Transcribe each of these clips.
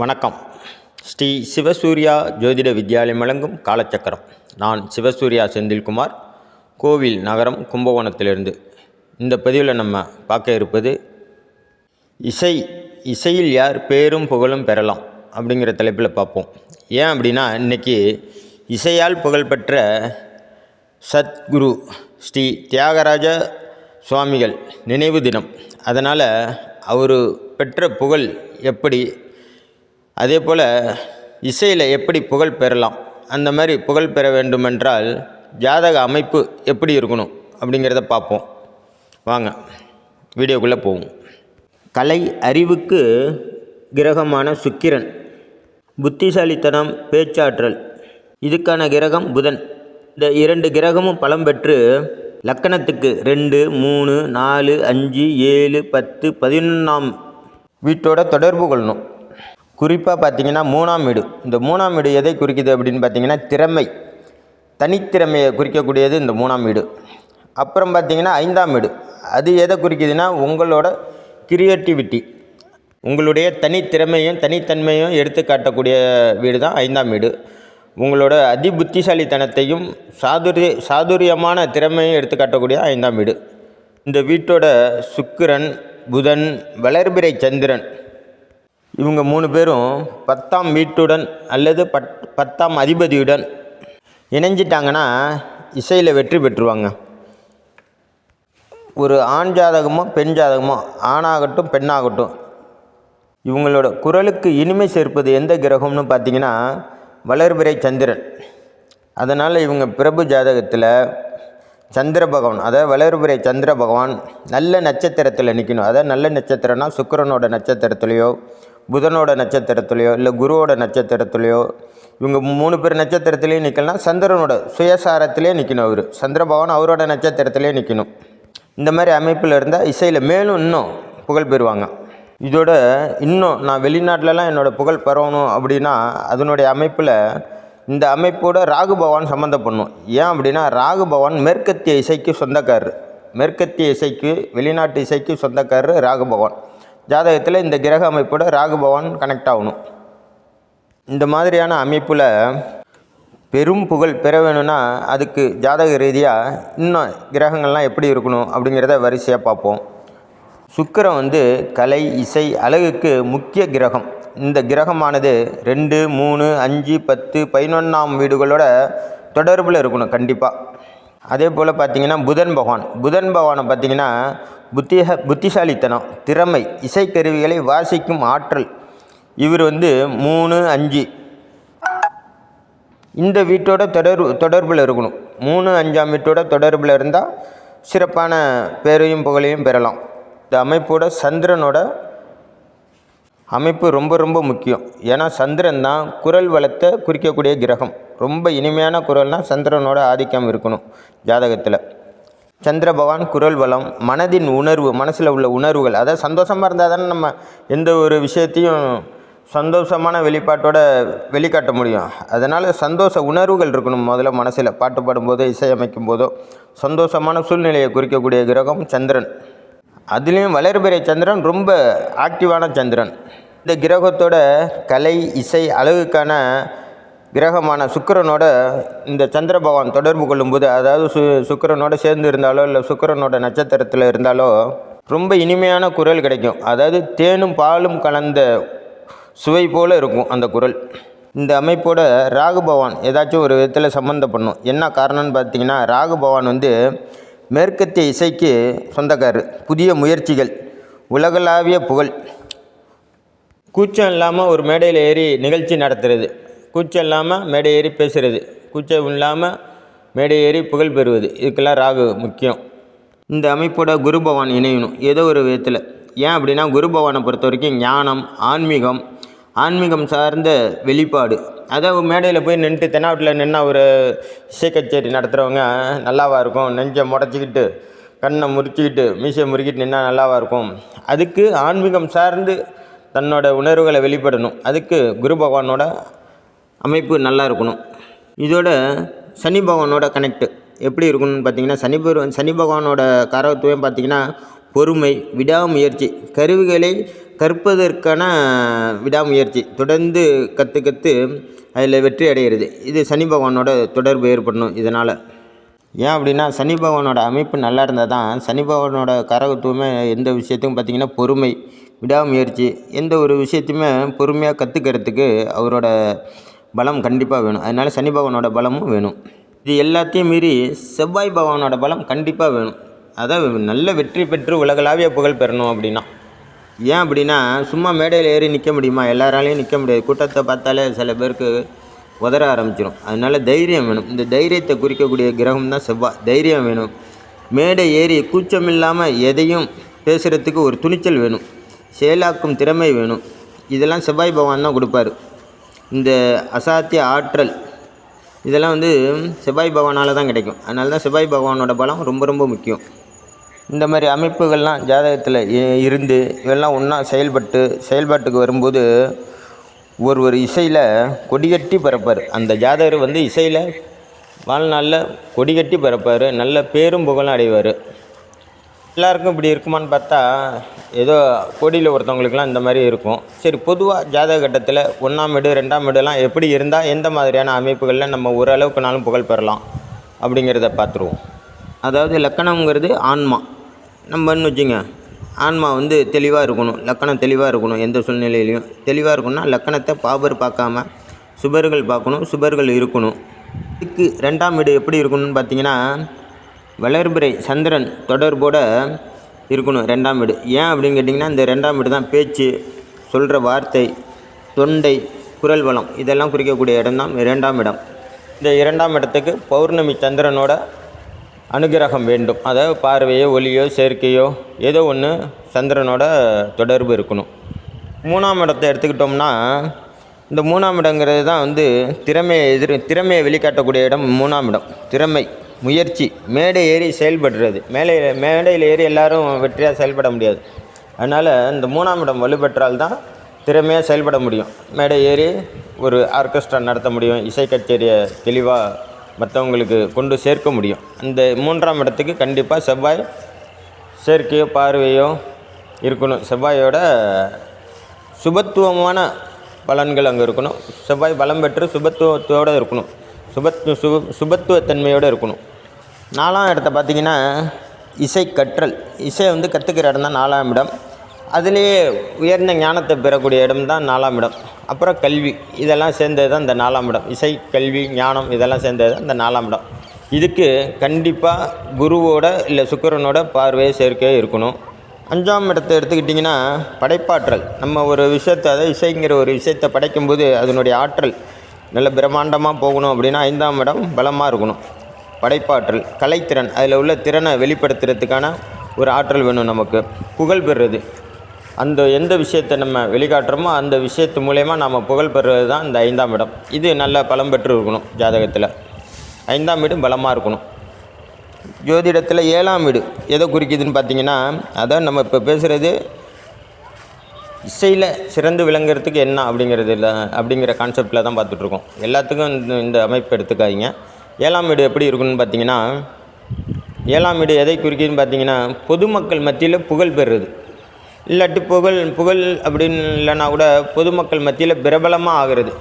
வணக்கம். ஸ்ரீ சிவசூர்யா ஜோதிட வித்யாலயம் வழங்கும் காலச்சக்கரம். நான் சிவசூர்யா செந்தில்குமார். கோவில் நகரம் கும்பகோணத்திலிருந்து. இந்த பதிவில் நம்ம பார்க்க இருப்பது இசை இசையில் யார் பேரும் புகழும் பெறலாம் அப்படிங்கிற தலைப்பில் பார்ப்போம். ஏன் அப்படின்னா இன்றைக்கி இசையால் புகழ்பெற்ற சத்குரு ஸ்ரீ தியாகராஜ சுவாமிகள் நினைவு தினம். அதனால் அவர் பெற்ற புகழ் எப்படி அதே போல் இசையில் எப்படி புகழ் பெறலாம்? அந்த மாதிரி புகழ் பெற வேண்டுமென்றால் ஜாதக அமைப்பு எப்படி இருக்கணும் அப்படிங்கிறத பார்ப்போம். வாங்க வீடியோக்குள்ளே போவோம். கலை அறிவுக்கு கிரகமான சுக்கிரன் புத்திசாலித்தனம் பேச்சாற்றல் இதுக்கான கிரகம் புதன். இந்த இரண்டு கிரகமும் பலம் பெற்று லக்கணத்துக்கு ரெண்டு மூணு நாலு அஞ்சு ஏழு பத்து பதினொன்றாம் வீட்டோட தொடர்பு கொள்ளணும். குறிப்பாக பார்த்தீங்கன்னா மூணாம் வீடு. இந்த மூணாம் வீடு எதை குறிக்குது அப்படின்னு பார்த்தீங்கன்னா திறமை. தனித்திறமையை குறிக்கக்கூடியது இந்த மூணாம் வீடு. அப்புறம் பார்த்தீங்கன்னா ஐந்தாம் வீடு. அது எதை குறிக்குதுன்னா உங்களோட கிரியேட்டிவிட்டி உங்களுடைய தனித்திறமையும் தனித்தன்மையும் எடுத்து காட்டக்கூடிய வீடு தான் ஐந்தாம் வீடு. உங்களோட அதி புத்திசாலித்தனத்தையும் சாதுரிய சாதுரியமான திறமையும் எடுத்து காட்டக்கூடிய ஐந்தாம் வீடு. இந்த வீட்டோட சுக்கிரன் புதன் வளர்பிறை சந்திரன். இவங்க மூணு பேரும் பத்தாம் வீட்டுடன் அல்லது பத் பத்தாம் அதிபதியுடன் இணைஞ்சிட்டாங்கன்னா இசையில் வெற்றி பெற்றுருவாங்க. ஒரு ஆண் ஜாதகமோ பெண் ஜாதகமோ ஆணாகட்டும் பெண்ணாகட்டும் இவங்களோட குரலுக்கு இனிமை சேர்ப்பது எந்த கிரகம்னு பார்த்தீங்கன்னா வளர்பிறை சந்திரன். அதனால் இவங்க பிரபு ஜாதகத்தில் சந்திர பகவான் அதாவது வளர்பிறை சந்திர பகவான் நல்ல நட்சத்திரத்தில் நிற்கணும் அதாவது நல்ல நட்சத்திரம்னா சுக்கிரனோட நட்சத்திரத்துலேயோ புதனோட நட்சத்திரத்துலேயோ இல்லை குருவோட நட்சத்திரத்துலேயோ இவங்க மூணு பேர் நட்சத்திரத்துலேயும் நிற்கலாம் சந்திரனோட சுயசாரத்திலே நிற்கணும் அவர். சந்திரபவன் அவரோட நட்சத்திரத்திலே நிற்கணும் இந்த மாதிரி அமைப்பில் இருந்தால் இசையில் மேலும் இன்னும் புகழ் பெறுவாங்க. இதோட இன்னும் நான் வெளிநாட்டிலலாம் என்னோடய புகழ் பரவணும் அப்படின்னா அதனுடைய அமைப்பில் இந்த அமைப்போட ராகு பவான் சம்மந்தம் பண்ணும் ஏன் அப்படின்னா ராகு பவான் மேற்கத்திய இசைக்கு சொந்தக்காரர். மேற்கத்திய இசைக்கு வெளிநாட்டு இசைக்கு சொந்தக்காரர் ராகு பவான் ஜாதகத்தில் இந்த கிரக அமைப்போட ராகுபவான் கனெக்ட் ஆகணும். இந்த மாதிரியான அமைப்பில் பெரும் புகழ் பெற வேணும்னா அதுக்கு ஜாதக ரீதியாக இன்னும் கிரகங்கள்லாம் எப்படி இருக்கணும் அப்படிங்கிறத வரிசையாக பார்ப்போம். சுக்கரம் வந்து கலை இசை அழகுக்கு முக்கிய கிரகம். இந்த கிரகமானது ரெண்டு மூணு அஞ்சு பத்து பதினொன்றாம் வீடுகளோட தொடர்பில் இருக்கணும் கண்டிப்பாக அதே போல் பார்த்தீங்கன்னா புதன் பகவான். புதன் பகவானை பார்த்தீங்கன்னா புத்திக புத்திசாலித்தனம் திறமை இசைக்கருவிகளை வாசிக்கும் ஆற்றல். இவர் வந்து மூணு அஞ்சு. இந்த வீட்டோட தொடர்பு தொடர்பில் இருக்கணும். மூணு அஞ்சாம் வீட்டோட தொடர்பில் இருந்தால் சிறப்பான பேரையும் புகழையும் பெறலாம். இந்த அமைப்போட சந்திரனோட அமைப்பு ரொம்ப ரொம்ப முக்கியம். ஏன்னா சந்திரன் தான் குரல் வளத்தை குறிக்கக்கூடிய கிரகம். ரொம்ப இனிமையான குரல்னால் சந்திரனோட ஆதிக்கம் இருக்கணும் ஜாதகத்தில். சந்திர பகவான் குரல் வளம் மனதின் உணர்வு மனசில் உள்ள உணர்வுகள். அதாவது சந்தோஷமாக இருந்தால் தானே நம்ம எந்த ஒரு விஷயத்தையும் சந்தோஷமான வெளிப்பாட்டோட வெளிக்காட்ட முடியும். அதனால் சந்தோஷ உணர்வுகள் இருக்கணும் முதல்ல மனசில். பாட்டு பாடும்போதோ இசையமைக்கும் போதோ சந்தோஷமான சூழ்நிலையை குறிக்கக்கூடிய கிரகம் சந்திரன். அதுலேயும் வளர்பிறை சந்திரன் ரொம்ப ஆக்டிவான சந்திரன். இந்த கிரகத்தோட கலை இசை அழகுக்கான கிரகமான சுக்கரனோட இந்த சந்திர பகவான் தொடர்பு கொள்ளும்போது அதாவது சு சுக்கரனோட சேர்ந்து இருந்தாலோ இல்லை சுக்கிரனோட நட்சத்திரத்தில் இருந்தாலோ ரொம்ப இனிமையான குரல் கிடைக்கும். அதாவது தேனும் பாலும் கலந்த சுவை போல் இருக்கும் அந்த குரல். இந்த அமைப்போட ராகு பகவான் ஏதாச்சும் ஒரு விதத்தில் சம்மந்தம் பண்ணும். என்ன காரணம்னு பார்த்தீங்கன்னா ராகு பகவான் வந்து மேற்கத்திய இசைக்கு சொந்தக்காரர். புதிய முயற்சிகள் உலகளாவிய புகழ். கூச்சம் இல்லாமல் ஒரு மேடையில் ஏறி நிகழ்ச்சி நடத்துறது. கூச்சம் இல்லாமல் மேடை ஏறி பேசுகிறது கூச்சம் இல்லாமல் மேடை ஏறி புகழ் பெறுவது. இதுக்கெல்லாம் ராகு முக்கியம். இந்த அமைப்போட குரு பகவான் இணையணும். ஏதோ ஒரு விதத்தில். ஏன் அப்படின்னா குரு பகவானை பொறுத்த வரைக்கும் ஞானம் ஆன்மீகம் ஆன்மீகம் சார்ந்த வெளிப்பாடு. அதாவது மேடையில் போய் நின்றுட்டு தென்னாட்டில் நின்று ஒரு இசை கச்சேரி நடத்துகிறவங்க நல்லாவா இருக்கும். நெஞ்சை முடச்சிக்கிட்டு கண்ணை முறிச்சிக்கிட்டு மீசையை முறுக்கிட்டு நின்னா நல்லாவா இருக்கும். அதுக்கு ஆன்மீகம் சார்ந்து தன்னோட உணர்வுகளை வெளிப்படணும். அதுக்கு குரு பகவானோட அமைப்பு நல்லா இருக்கணும். இதோட சனி பகவானோட கனெக்ட் எப்படி இருக்கணும்னு பார்த்தீங்கன்னா சனி பகவான் சனி பகவானோட கரகத்துவம் பார்த்தீங்கன்னா பொறுமை விடாமுயற்சி கருவிகளை கற்பதற்கான விடாமுயற்சி தொடர்ந்து கற்று கற்று அதில் வெற்றி அடைகிறது இது சனி பகவானோட தொடர்பு ஏற்படணும் இதனால். ஏன் அப்படின்னா சனி பகவானோட அமைப்பு நல்லா இருந்தால் தான் சனி பகவானோட கரகத்துவமே எந்த விஷயத்துக்கும் பார்த்திங்கன்னா பொறுமை விடாமுயற்சி எந்த ஒரு விஷயத்தையுமே பொறுமையாக கற்றுக்கிறதுக்கு அவரோட பலம் கண்டிப்பாக வேணும். அதனால் சனி பகவானோட பலமும் வேணும். இது எல்லாத்தையும் மீறி செவ்வாய் பகவானோட பலம் கண்டிப்பாக வேணும். அதான் நல்ல வெற்றி பெற்று உலகளாவிய புகழ் பெறணும் அப்படின்னா. ஏன் அப்படின்னா சும்மா மேடையில் ஏறி நிற்க முடியுமா? எல்லாராலையும் நிற்க முடியாது. கூட்டத்தை பார்த்தாலே சில பேருக்கு உதற ஆரம்பிச்சிடும் அதனால் தைரியம் வேணும். இந்த தைரியத்தை குறிக்கக்கூடிய கிரகம் தான் செவ்வாய் தைரியம் வேணும். மேடை ஏறி கூச்சம் இல்லாமல் எதையும் பேசுகிறதுக்கு ஒரு துணிச்சல் வேணும். செயலாக்கும் திறமை வேணும். இதெல்லாம் செவ்வாய் பகவான் தான் கொடுப்பாரு. இந்த அசாத்திய ஆற்றல் இதெல்லாம் வந்து செவ்வாய் பகவானால் தான் கிடைக்கும். அதனால தான் செவ்வாய் பகவானோட பலம் ரொம்ப ரொம்ப முக்கியம். இந்த மாதிரி அமைப்புகள்லாம் ஜாதகத்தில் இ- இருந்து இதெல்லாம் ஒன்றா செயல்பட்டு செயல்பாட்டுக்கு வரும்போது ஒரு ஒரு இசையில் கொடிகட்டி பிறப்பார். அந்த ஜாதகர் வந்து இசையில் வாழ்நாளில் கொடிகட்டி பிறப்பார். நல்ல பேரும் புகழும் அடைவார். எல்லாருக்கும் இப்படி இருக்குமான்னு பார்த்தா ஏதோ கோடியில் ஒருத்தவங்களுக்குலாம் இந்த மாதிரி இருக்கும். சரி பொதுவாக ஜாதக கட்டத்தில் ஒன்றாம் வீடு ரெண்டாம் வீடுலாம் எப்படி இருந்தால் எந்த மாதிரியான அமைப்புகளில் நம்ம ஓரளவுக்குனாலும் புகழ் பெறலாம் அப்படிங்கிறத பார்த்துருவோம். அதாவது லக்கணங்கிறது ஆன்மா. நம்மன்னு வச்சுங்க ஆன்மா வந்து தெளிவாக இருக்கணும் லக்கணம் தெளிவாக இருக்கணும் எந்த சூழ்நிலையிலையும். தெளிவாக இருக்கணும்னா லக்கணத்தை பாபர் பார்க்காம சுபர்கள் பார்க்கணும் சுபர்கள் இருக்கணும். இதுக்கு ரெண்டாம் வீடு எப்படி இருக்கணும்னு பார்த்தீங்கன்னா வளர்பிறை சந்திரன் தொடர்போட இருக்கணும் ரெண்டாம் வீடு. ஏன் அப்படின்னு கேட்டிங்கன்னா இந்த ரெண்டாம் வீடு தான் பேச்சு சொல்கிற வார்த்தை தொண்டை குரல் வளம் இதெல்லாம் குறிக்கக்கூடிய இடம் தான் இரண்டாம் இடம். இந்த இரண்டாம் இடத்துக்கு பௌர்ணமி சந்திரனோட அனுகிரகம் வேண்டும். அதாவது பார்வையோ ஒலியோ சேர்க்கையோ ஏதோ ஒன்று சந்திரனோட தொடர்பு இருக்கணும். மூணாம் இடத்தை எடுத்துக்கிட்டோம்னா இந்த மூணாம் இடங்கிறது தான் வந்து திறமையை எதிர் திறமையை வெளிக்காட்டக்கூடிய இடம் மூணாம் இடம். திறமை. முயற்சி. மேடை ஏறி செயல்படுறது. மேலே மேடையில் ஏறி எல்லாரும் வெற்றியாக செயல்பட முடியாது. அதனால் இந்த மூணாம் இடம் வலுப்பெற்றால் தான் திறமையாக செயல்பட முடியும். மேடை ஏறி ஒரு ஆர்கெஸ்ட்ரா நடத்த முடியும். இசை கச்சேரியை தெளிவாக மற்றவங்களுக்கு கொண்டு சேர்க்க முடியும். அந்த மூன்றாம் இடத்துக்கு கண்டிப்பாக செவ்வாய் சேர்க்கையோ பார்வையோ இருக்கணும். செவ்வாயோட சுபத்துவமான பலன்கள் அங்கே இருக்கணும். செவ்வாய் பலம் பெற்று சுபத்துவத்தோடு இருக்கணும். சுபத்து சுப சுபத்துவத்தன்மையோடு இருக்கணும். நாலாம் இடத்த பார்த்திங்கன்னா இசை கற்றல். இசை வந்து கற்றுக்கிற இடம் தான் நாலாம் இடம். அதுலேயே உயர்ந்த ஞானத்தை பெறக்கூடிய இடம் தான் நாலாம் இடம். அப்புறம் கல்வி. இதெல்லாம் சேர்ந்தது தான் இந்த நாலாம் இடம். இசை கல்வி ஞானம் இதெல்லாம் சேர்ந்தது தான் இந்த நாலாம் இடம். இதுக்கு கண்டிப்பாக குருவோட இல்லை சுக்கிரனோட பார்வையை சேர்க்கையே இருக்கணும். அஞ்சாம் இடத்தை எடுத்துக்கிட்டிங்கன்னா படைப்பாற்றல். நம்ம ஒரு விஷயத்தை அதாவது இசைங்கிற ஒரு விஷயத்தை படைக்கும்போது அதனுடைய ஆற்றல் நல்ல பிரம்மாண்டமாக போகணும் அப்படின்னா ஐந்தாம் இடம் பலமாக இருக்கணும். படைப்பாற்றல் கலைத்திறன் அதில் உள்ள திறனை வெளிப்படுத்துறதுக்கான ஒரு ஆற்றல் வேணும் நமக்கு. புகழ் பெறுறது. அந்த எந்த விஷயத்தை நம்ம வெளிக்காட்டுறோமோ அந்த விஷயத்து மூலயமா நம்ம புகழ் பெறுறது தான் இந்த ஐந்தாம் இடம். இது நல்ல பலம் பெற்று இருக்கணும் ஜாதகத்தில். ஐந்தாம் வீடு பலமாக இருக்கணும். ஜோதிடத்தில் ஏழாம் வீடு எதை குறிக்குதுன்னு பார்த்தீங்கன்னா அதான் நம்ம இப்போ பேசுகிறது இசையில் சிறந்து விளங்குறதுக்கு என்ன அப்படிங்கிறது இல்லை அப்படிங்கிற கான்செப்டில் தான் பார்த்துட்ருக்கோம் எல்லாத்துக்கும் இந்த இந்த அமைப்பு எடுத்துக்காதீங்க. ஏழாம் வீடு எப்படி இருக்குன்னு பார்த்தீங்கன்னா ஏழாம் வீடு எதை குறிக்குதுன்னு பார்த்தீங்கன்னா பொதுமக்கள் மத்தியில் புகழ் பெறுறது இல்லாட்டி புகழ் புகழ் அப்படின்னு இல்லைன்னா கூட பொதுமக்கள் மத்தியில் பிரபலமாக ஆகிறது.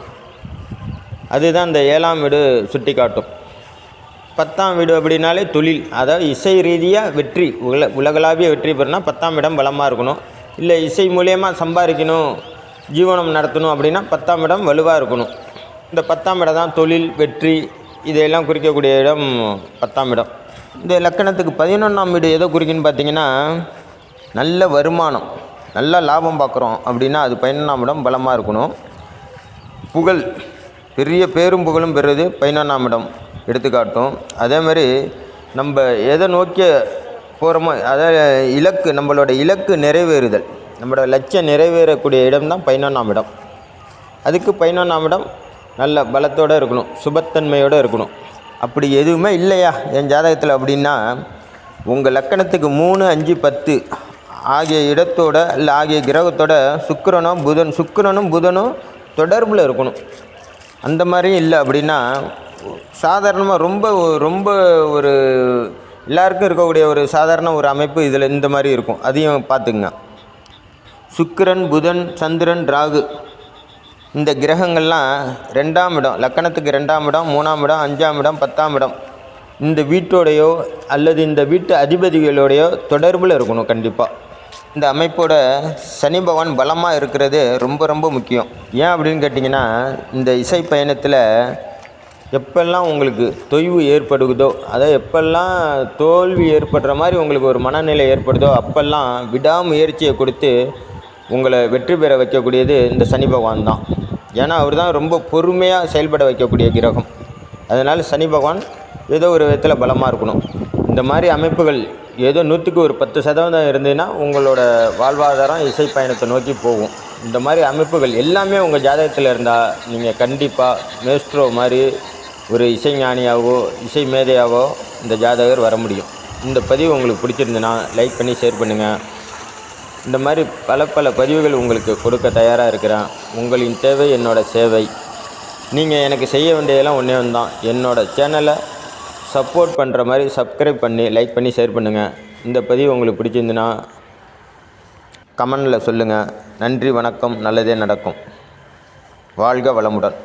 அதுதான் இந்த ஏழாம் வீடு சுட்டி காட்டும் பத்தாம் வீடு அப்படின்னாலே தொழில் அதாவது இசை ரீதியாக வெற்றி உல உலகளாவிய வெற்றி பெறனா பத்தாம் இடம் பலமாக இருக்கணும். இல்லை இசை மூலயமா சம்பாதிக்கணும் ஜீவனம் நடத்தணும் அப்படின்னா பத்தாம் இடம் வலுவாக இருக்கணும். இந்த பத்தாம் இடம் தான் தொழில் வெற்றி இதையெல்லாம் குறிக்கக்கூடிய இடம் பத்தாம் இடம். இந்த லக்கணத்துக்கு பதினொன்றாம் வீடு எதை குறிக்குன்னு பார்த்தீங்கன்னா நல்ல வருமானம் நல்ல லாபம் பார்க்குறோம் அப்படின்னா அது பதினொன்றாம் இடம் பலமாக இருக்கணும். புகழ் பெரிய பேரும் புகழும் பெறுறது பதினொன்றாம் இடம் எடுத்துக்காட்டும். அதே மாதிரி நம்ம எதை நோக்கிய போகிறோமோ அதாவது இலக்கு நம்மளோட இலக்கு நிறைவேறுதல் நம்மளோட லட்சியம் நிறைவேறக்கூடிய இடம் தான் பதினொன்றாம் இடம். அதுக்கு பதினொன்றாம் இடம் நல்ல பலத்தோடு இருக்கணும் சுபத்தன்மையோடு இருக்கணும். அப்படி எதுவுமே இல்லையா என் ஜாதகத்தில் அப்படின்னா உங்கள் லக்கணத்துக்கு மூணு அஞ்சு பத்து ஆகிய இடத்தோட இல்லை ஆகிய கிரகத்தோட சுக்கிரனும் புதன் சுக்கிரனும் புதனும் தொடர்பில் இருக்கணும். அந்த மாதிரியும் இல்லை அப்படின்னா சாதாரணமாக ரொம்ப ரொம்ப ஒரு எல்லாருக்கும் இருக்கக்கூடிய ஒரு சாதாரண ஒரு அமைப்பு இதில் இந்த மாதிரி இருக்கும். அதையும் பார்த்துக்குங்க. சுக்கிரன் புதன் சந்திரன் ராகு. இந்த கிரகங்கள்லாம் ரெண்டாம் இடம் லக்கணத்துக்கு ரெண்டாம் இடம் மூணாம் இடம் அஞ்சாம் இடம் பத்தாம் இடம். இந்த வீட்டோடையோ அல்லது இந்த வீட்டு அதிபதிகளோடையோ தொடர்பில் இருக்கணும் கண்டிப்பாக இந்த அமைப்போட சனி பகவான் பலமாக இருக்கிறது ரொம்ப ரொம்ப முக்கியம். ஏன் அப்படின்னு கேட்டிங்கன்னா இந்த இசை பயணத்தில் எப்பெல்லாம் உங்களுக்கு தொய்வு ஏற்படுகுதோ அதை எப்பெல்லாம் தோல்வி ஏற்படுற மாதிரி உங்களுக்கு ஒரு மனநிலை ஏற்படுதோ அப்பெல்லாம் விடாமுயற்சியை கொடுத்து உங்களை வெற்றி பெற வைக்கக்கூடியது இந்த சனி பகவான் தான். ஏன்னா அவர் தான் ரொம்ப பொறுமையாக செயல்பட வைக்கக்கூடிய கிரகம். அதனால் சனி பகவான் ஏதோ ஒரு விதத்தில் பலமாக இருக்கணும். இந்த மாதிரி அமைப்புகள் ஏதோ நூற்றுக்கு ஒரு பத்து சதவீதம் இருந்ததுன்னா உங்களோட வாழ்வாதாரம் இசை பயணத்தை நோக்கி போகும். இந்த மாதிரி அமைப்புகள் எல்லாமே உங்கள் ஜாதகத்தில் இருந்தால் நீங்கள் கண்டிப்பாக மேஸ்ட்ரோ மாதிரி ஒரு இசைஞானியாகவோ இசை மேதையாகவோ இந்த ஜாதகர் வர முடியும். இந்த பதிவு உங்களுக்கு பிடிச்சிருந்துன்னா லைக் பண்ணி ஷேர் பண்ணுங்கள் இந்த மாதிரி பல பல பதிவுகள் உங்களுக்கு கொடுக்க தயாராக இருக்கிறேன். உங்களின் தேவை என்னோட சேவை. நீங்கள் எனக்கு செய்ய வேண்டியதெல்லாம் ஒன்றே ஒன்று தான் என்னோடய சேனலை சப்போர்ட் பண்ணுற மாதிரி சப்ஸ்கிரைப் பண்ணி லைக் பண்ணி ஷேர் பண்ணுங்கள் இந்த பதிவு உங்களுக்கு பிடிச்சிருந்துன்னா கமெண்டில் சொல்லுங்கள் நன்றி வணக்கம் நல்லதே நடக்கும். வாழ்க வளமுடன்.